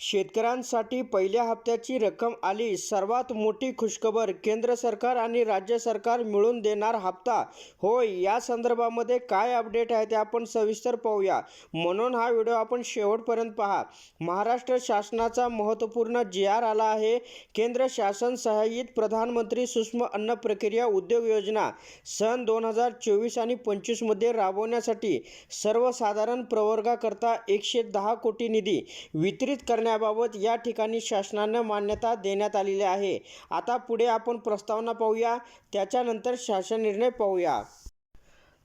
शेतकऱ्यांसाठी पहिल्या हप्त्याची रक्कम आली. सर्वात मोठी खुशखबर केंद्र सरकार आणि राज्य सरकार मिळून देणार हप्ता. होय या संदर्भामध्ये काय अपडेट आहे ते आपण सविस्तर पाहूया. म्हणून हा व्हिडिओ आपण शेवटपर्यंत पहा. महाराष्ट्र शासनाचा महत्त्वपूर्ण जी आर आला आहे. केंद्र शासन सहाय्यित प्रधानमंत्री सूक्ष्म अन्न प्रक्रिया उद्योग योजना सन दोन हजार चोवीस आणि पंचवीसमध्ये राबवण्यासाठी सर्वसाधारण प्रवर्गाकरता एकशे दहा कोटी निधी वितरित करण्याबाबत या ठिकाणी शासनानं मान्यता देण्यात आलेली आहे. आता पुढे आपण प्रस्तावना पाहूया. त्याच्यानंतर शासन निर्णय पाहूया.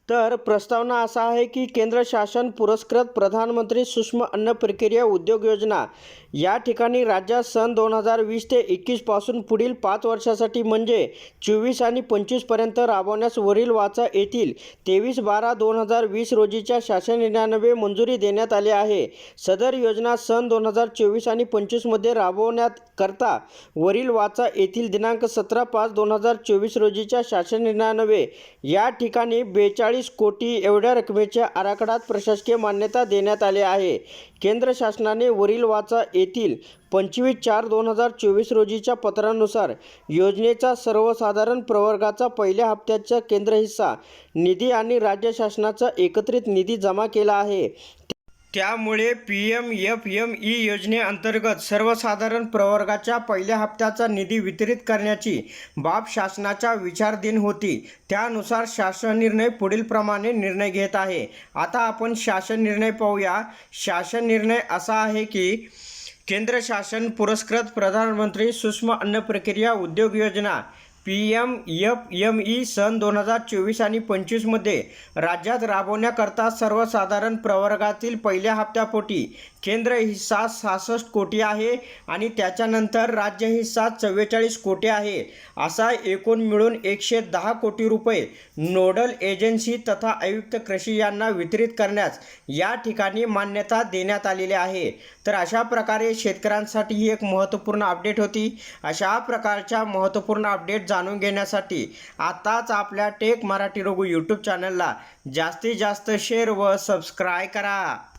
तर प्रस्तावना असा आहे की केंद्र शासन पुरस्कृत प्रधानमंत्री सूक्ष्म अन्न प्रक्रिया उद्योग योजना. या ठिकाणी राज्यात सन दोन हजार वीस ते एकवीसपासून पुढील पाच वर्षासाठी म्हणजे चोवीस आणि पंचवीसपर्यंत राबवण्यास वरील वाचा येतील. तेवीस बारा दोन हजार वीस रोजीच्या शासन निर्णयानवे मंजुरी देण्यात आली आहे. सदर योजना सन दोन हजार चोवीस आणि पंचवीसमध्ये राबवण्यात करता वरील वाचा येथील दिनांक सतरा पाच दोन हजार चोवीस रोजीच्या शासन निर्णयानवे या ठिकाणी बेचाळीस कोटी एवढ्या रकमेच्या आराखड्यात प्रशासकीय मान्यता देण्यात आली आहे. केंद्र शासनाने वरील वाचा येथील पंचवीस चार दोन हजार चोवीस रोजीच्या पत्रानुसार योजनेचा सर्वसाधारण प्रवर्गाचा पहिल्या हप्त्याचा केंद्र हिस्सा निधी आणि राज्य शासनाचा एकत्रित निधी जमा केला आहे. त्यामुळे P M F M E योजनेअंतर्गत सर्वसाधारण प्रवर्गाच्या पहिल्या हप्त्याचा निधी वितरित करण्याची बाब शासनाच्या विचारधीन होती. त्यानुसार शासन निर्णय पुढीलप्रमाणे निर्णय घेत आहे. आता आपण शासन निर्णय पाहूया. शासन निर्णय असा आहे की केंद्र शासन पुरस्कृत प्रधानमंत्री सूक्ष्म अन्न प्रक्रिया उद्योग योजना P M F M E सन दोन हजार चोवीस आणि पंचवीसमध्ये राज्यात राबवण्याकरता सर्वसाधारण प्रवर्गातील पहिल्या हप्त्यापोटी केंद्र हिस्सा सहासष्ट कोटी आहे आणि त्याच्यानंतर राज्य हिस्सा चव्वेचाळीस कोटी आहे. असा एकूण मिळून एकशे दहा कोटी रुपये नोडल एजन्सी तथा आयुक्त कृषी यांना वितरित करण्यास या ठिकाणी मान्यता देण्यात आलेली आहे. तर अशा प्रकारे शेतकऱ्यांसाठी ही एक महत्त्वपूर्ण अपडेट होती. अशा प्रकारच्या महत्त्वपूर्ण अपडेट जाणून घेण्यासाठी आताच आपल्या टेक मराठी रघु यूट्यूब चॅनलला जास्तीत जास्त शेअर व सबस्क्राय करा.